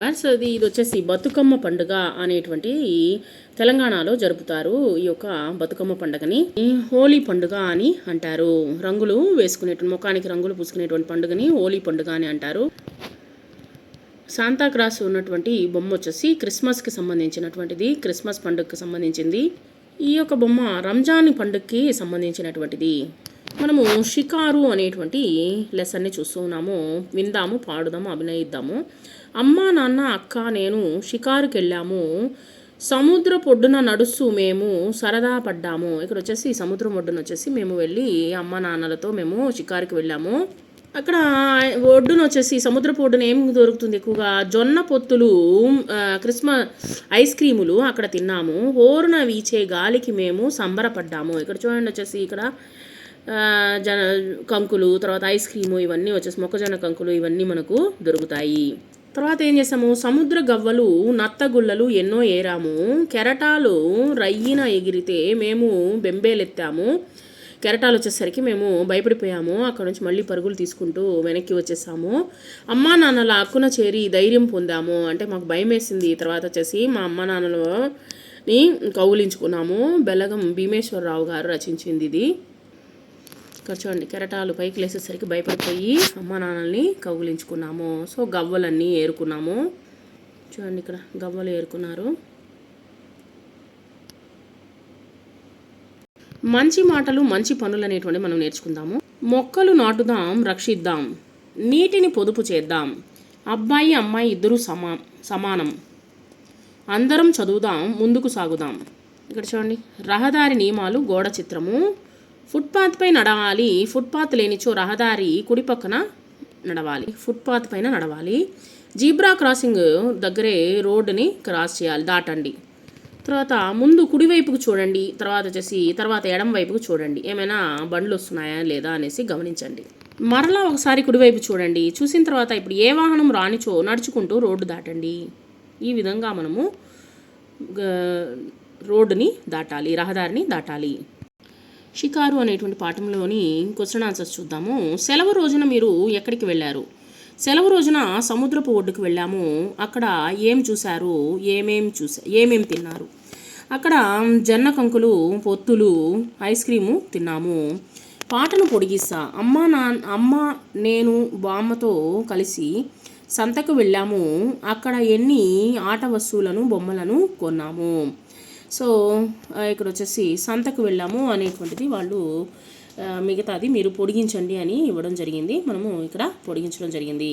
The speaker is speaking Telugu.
సో ఇది ఇది వచ్చేసి బతుకమ్మ పండుగ అనేటువంటి తెలంగాణలో జరుపుతారు ఈ యొక్క బతుకమ్మ పండుగని. హోలీ పండుగ అని అంటారు. రంగులు వేసుకునేటువంటి ముఖానికి రంగులు పూసుకునేటువంటి పండుగని హోలీ పండుగ అని అంటారు. శాంతాక్రాస్ ఉన్నటువంటి బొమ్మ వచ్చేసి క్రిస్మస్కి సంబంధించినటువంటిది క్రిస్మస్ పండుగకి సంబంధించింది. ఈ యొక్క బొమ్మ రంజాన్ పండుగకి సంబంధించినటువంటిది. మనము షికారు అనేటువంటి లెసన్ని చూస్తూ ఉన్నాము. విందాము పాడుదాము అభినయిద్దాము. అమ్మ నాన్న అక్క నేను షికారుకి వెళ్ళాము సముద్ర పొడ్డున నడుస్తూ మేము సరదా పడ్డాము. ఇక్కడ వచ్చేసి సముద్రం ఒడ్డున వచ్చేసి మేము వెళ్ళి అమ్మ నాన్నలతో మేము షికారుకి వెళ్ళాము. అక్కడ ఒడ్డున వచ్చేసి సముద్రపు ఒడ్డున ఏం దొరుకుతుంది ఎక్కువగా? జొన్న పొత్తులు క్రిస్మస్ ఐస్ క్రీములు అక్కడ తిన్నాము. హోరున వీచే గాలికి మేము సంబరపడ్డాము. ఇక్కడ చూడండి వచ్చేసి ఇక్కడ జన కంకులు తర్వాత ఐస్ క్రీము ఇవన్నీ వచ్చేసి మొక్కజొన్న కంకులు ఇవన్నీ మనకు దొరుకుతాయి. తర్వాత ఏం చేసాము సముద్ర గవ్వలు నత్తగుల్లలు ఎన్నో ఏరాము. కెరటాలు రయ్యిన ఎగిరితే మేము బెంబేలెత్తాము. కెరటాలు వచ్చేసరికి మేము భయపడిపోయాము. అక్కడ నుంచి మళ్ళీ పరుగులు తీసుకుంటూ వెనక్కి వచ్చేసాము. అమ్మా నాన్నల అక్కున చేరి ధైర్యం పొందాము. అంటే మాకు భయం వేసింది. తర్వాత వచ్చేసి మా అమ్మా నాన్నలని కౌగులించుకున్నాము. బెలగం భీమేశ్వరరావు గారు రచించింది ఇది. ఇక్కడ చూడండి కెరటాలు పైకి లేసేసరికి భయపడిపోయి అమ్మ నాన్నల్ని కౌగులించుకున్నాము. సో గవ్వలన్నీ ఏరుకున్నాము. చూడండి ఇక్కడ గవ్వలు ఏరుకున్నారు. మంచి మాటలు మంచి పనులు అనేటువంటి మనం నేర్చుకుందాము. మొక్కలు నాటుదాం రక్షిద్దాం. నీటిని పొదుపు చేద్దాం. అబ్బాయి అమ్మాయి ఇద్దరు సమా సమానం. అందరం చదువుదాం ముందుకు సాగుదాం. ఇక్కడ చూడండి రహదారి నియమాలు గోడ చిత్రము. ఫుట్పాత్ పై నడవాలి. ఫుట్పాత్ లేనిచో రహదారి కుడి పక్కన నడవాలి. ఫుట్పాత్ పైన నడవాలి. జీబ్రా క్రాసింగ్ దగ్గరే రోడ్డుని క్రాస్ చేయాలి దాటండి. తర్వాత ముందు కుడివైపుకు చూడండి. తర్వాత వచ్చేసి తర్వాత ఎడం వైపుకు చూడండి. ఏమైనా బండ్లు వస్తున్నాయా లేదా అనేసి గమనించండి. మరలా ఒకసారి కుడివైపు చూడండి. చూసిన తర్వాత ఇప్పుడు ఏ వాహనం రానిచో నడుచుకుంటూ రోడ్డు దాటండి. ఈ విధంగా మనము రోడ్డుని దాటాలి రహదారిని దాటాలి. షికారు అనేటువంటి పాఠంలోని క్వశ్చన్ ఆన్సర్స్ చూద్దాము. సెలవు రోజున మీరు ఎక్కడికి వెళ్ళారు? సెలవు రోజున సముద్రపు ఒడ్డుకు వెళ్ళాము. అక్కడ ఏం చూశారు? ఏమేం చూసా ఏమేం తిన్నారు? అక్కడ జన్న కంకులు పొత్తులు ఐస్ క్రీము తిన్నాము. పాటను పొడిగిస్తా అమ్మ నా అమ్మ నేను బామ్మతో కలిసి సంతకు వెళ్ళాము. అక్కడ ఎన్ని ఆట వస్తువులను బొమ్మలను కొన్నాము? సో ఇక్కడ వచ్చేసి సంతకు వెళ్ళాము అనేటువంటిది వాళ్ళు మిగతాది మీరు పొడిగించండి అని ఇవ్వడం జరిగింది. మనము ఇక్కడ పొడిగించడం జరిగింది.